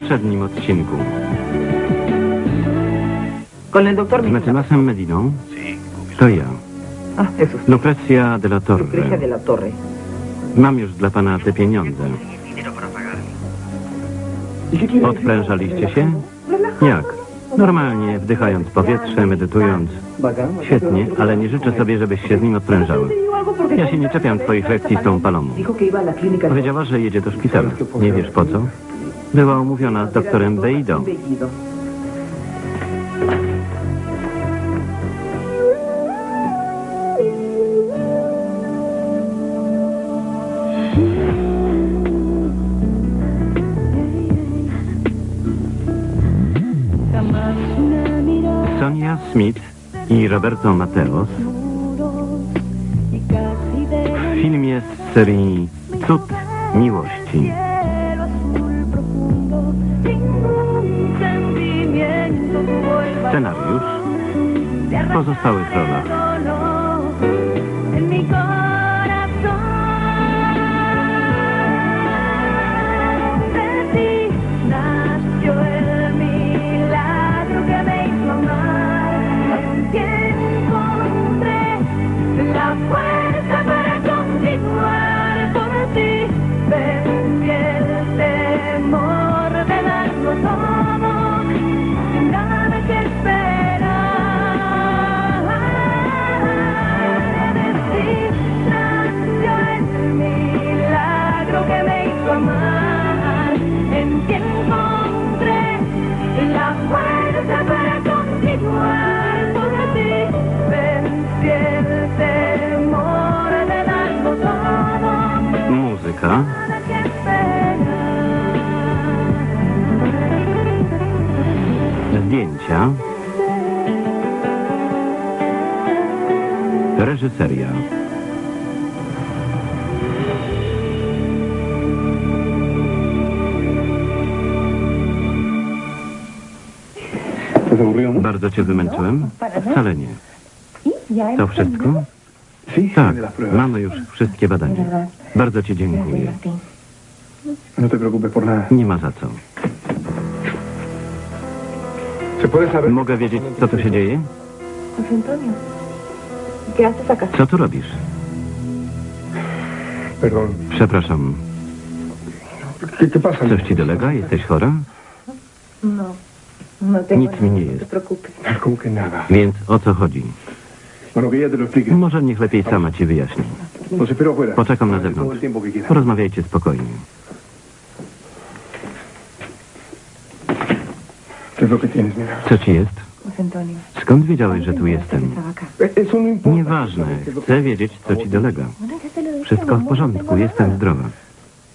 poprzednim odcinku. Z Medina. mecenasem Mediną to ja, eso es. Lucrecia de la Torre. Mam już dla pana te pieniądze. Odprężaliście się? Jak? Normalnie, wdychając powietrze, medytując. Świetnie, ale nie życzę sobie, żebyś się z nim odprężała. Ja się nie czepiam twoich lekcji z tą palomą. Powiedziała, że jedzie do szpitala. Nie wiesz po co? Była umówiona z doktorem Beido. Sonia Smith i Roberto Mateos w filmie z serii Cud Miłości. Pozostałych rolach. Amar. En ti encontré la fuerza para continuar por ti. Vencí el temor de darlo todo. Muzyka. Zdjęcia. Reżyseria. Bardzo cię wymęczyłem? Wcale nie. To wszystko? Tak, mamy już wszystkie badania. Bardzo ci dziękuję. No. Nie ma za co. Mogę wiedzieć, co tu się dzieje? Co tu robisz? Przepraszam. Coś ci dolega? Jesteś chora? No, Nic mi nie No jest. Więc o co chodzi? Może niech lepiej sama ci wyjaśni. Poczekam na zewnątrz. Porozmawiajcie spokojnie. Co ci jest? Skąd wiedziałeś, że tu jestem? no importa. Nieważne. Chcę wiedzieć, co ci dolega. Lo dije, Wszystko w porządku, no jestem zdrowa.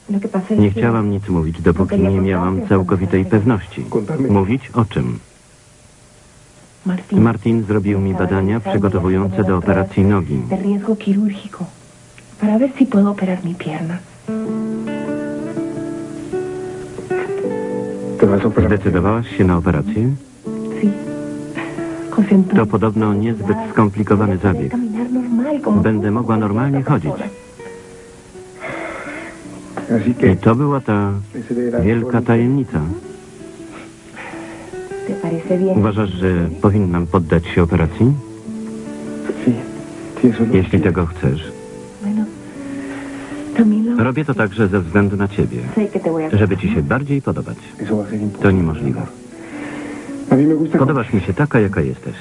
Nie que- chciałam nic mówić, dopóki nie miałam całkowitej pewności. Mówić o czym? Martin zrobił mi badania przygotowujące do operacji nogi. Zdecydowałaś się na operację? To podobno niezbyt skomplikowany zabieg. Będę mogła normalnie chodzić. I to była ta wielka tajemnica. Uważasz, że powinnam poddać się operacji? Jeśli tego chcesz. Robię to także ze względu na ciebie, żeby ci się bardziej podobać. To niemożliwe. Podobasz mi się taka, jaka jesteś.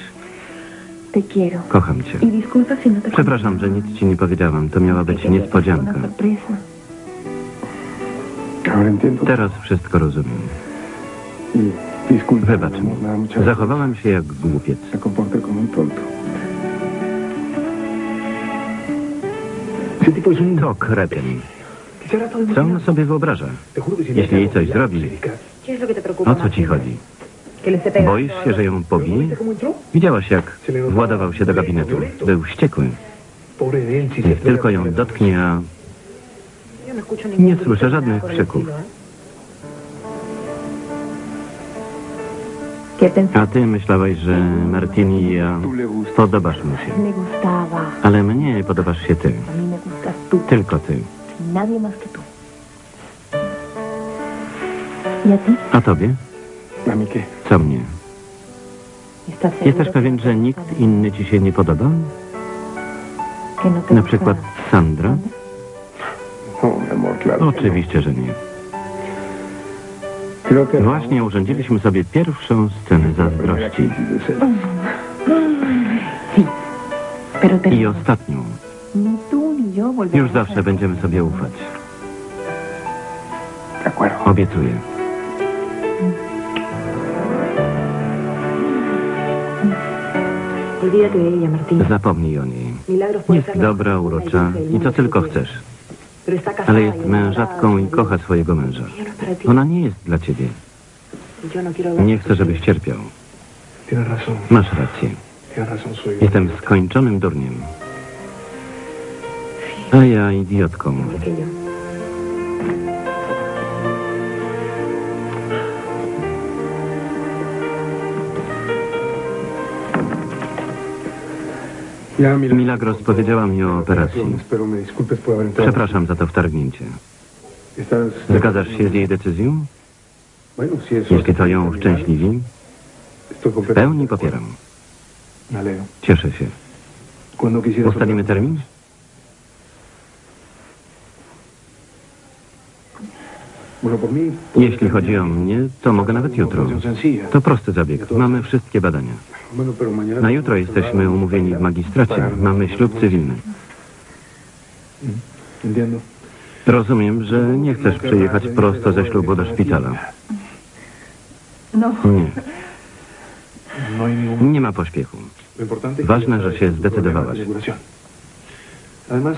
Kocham cię. Przepraszam, że nic ci nie powiedziałam. To miała być niespodzianka. Teraz wszystko rozumiem. Wybacz mi. Zachowałem się jak głupiec. To kretyn. Co on sobie wyobraża? Jeśli jej coś zrobi, o co ci chodzi? Boisz się, że ją pobije? Widziałaś, jak władował się do gabinetu. Był wściekły. Niech tylko ją dotknie, a nie słyszę żadnych krzyków. A ty myślałeś, że Martini i ja podobasz mu się. Ale mnie podobasz się ty. Tylko ty. Nadie más que tú. ¿Y a tobie? Co mnie? ¿Estás seguro Jesteś pewien, że nikt inny ci się nie podoba? Na przykład Sandra? Oczywiście, że nie. Właśnie urządziliśmy sobie pierwszą scenę zazdrości. I ostatnią. Już zawsze będziemy sobie ufać. Acuerdo. Obiecuję. Zapomnij o niej. Jest dobra, urocza i co tylko chcesz. Ale jest mężatką i kocha swojego męża. Ona nie jest dla ciebie. Nie chcę, żebyś cierpiał. Masz rację. Jestem skończonym durniem. A ja idiotką. Milagros powiedziała mi o operacji. Przepraszam za to wtargnięcie. Zgadzasz się z jej decyzją? Jeśli to ją uszczęśliwi, w pełni popieram. Cieszę się. Ustalimy termin? Jeśli chodzi o mnie, to mogę nawet jutro. To prosty zabieg. Mamy wszystkie badania. Na jutro jesteśmy umówieni w magistracie. Mamy ślub cywilny. Rozumiem, że nie chcesz przyjechać prosto ze ślubu do szpitala. No, Nie, No nie ma pośpiechu. Ważne, że się zdecydowałaś.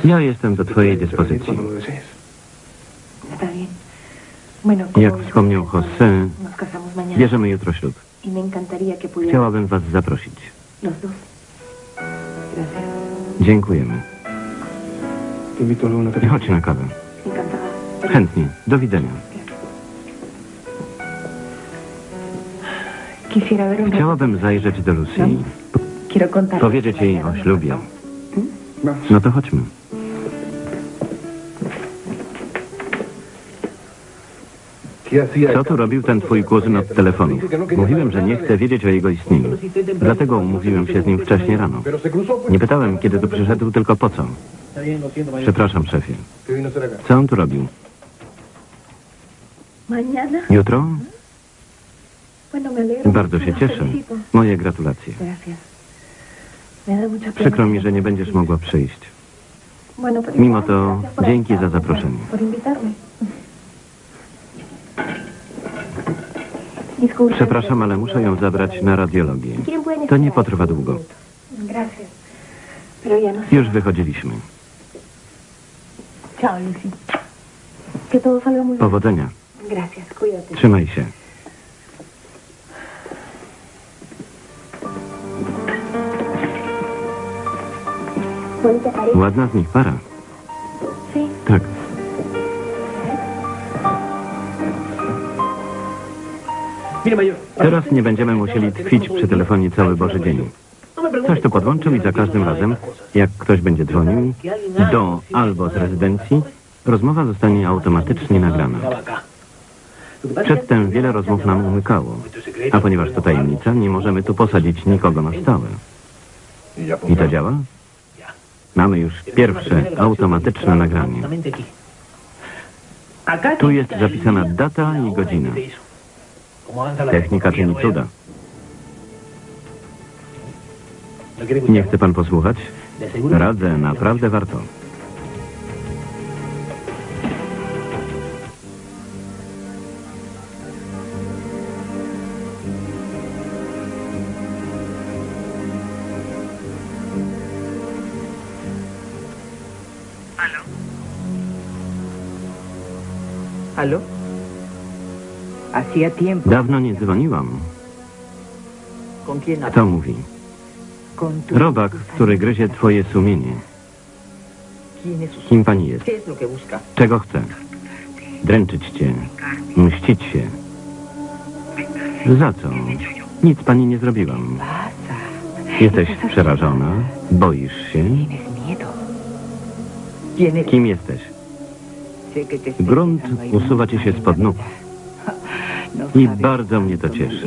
Ja jestem do twojej dyspozycji. Jak wspomniał José, bierzemy jutro ślub. y Chciałabym was zaprosić. Dziękujemy. Chodź na kawę. Chętnie. Do widzenia. Chciałabym zajrzeć do Lucy. Powiedzieć jej o ślubie. No to chodźmy. Co tu robił ten twój kuzyn od telefonu? Mówiłem, że nie chcę wiedzieć o jego istnieniu. Dlatego umówiłem się z nim wcześniej rano. Nie pytałem, kiedy tu przyszedł, tylko po co. Przepraszam, szefie. Co on tu robił? Jutro? Bardzo się cieszę. Moje gratulacje. Przykro mi, że nie będziesz mogła przyjść. Mimo to, dzięki za zaproszenie. Przepraszam, ale muszę ją zabrać na radiologię. To nie potrwa długo. Już wychodziliśmy. Powodzenia. Trzymaj się. Ładna z nich para. Teraz nie będziemy musieli tkwić przy telefonie cały Boży dzień. Ktoś tu podłączył i za każdym razem, jak ktoś będzie dzwonił do albo z rezydencji, rozmowa zostanie automatycznie nagrana. Przedtem wiele rozmów nam umykało, a ponieważ to tajemnica, nie możemy tu posadzić nikogo na stałe. I to działa? Mamy już pierwsze automatyczne nagranie. Tu jest zapisana data i godzina. Technika czyni cuda. Nie chce pan posłuchać? Radzę, naprawdę warto. ¿Aló? Dawno nie dzwoniłam. ¿Con quién Kto mówi? Robak, który gryzie twoje sumienie. Kim pani jest? Czego chce? Dręczyć cię. Mścić się. Za co? Nic pani nie zrobiłam. Jesteś przerażona? Boisz się? Kim jesteś? Grunt usuwa ci się spod nóg i bardzo mnie to cieszy.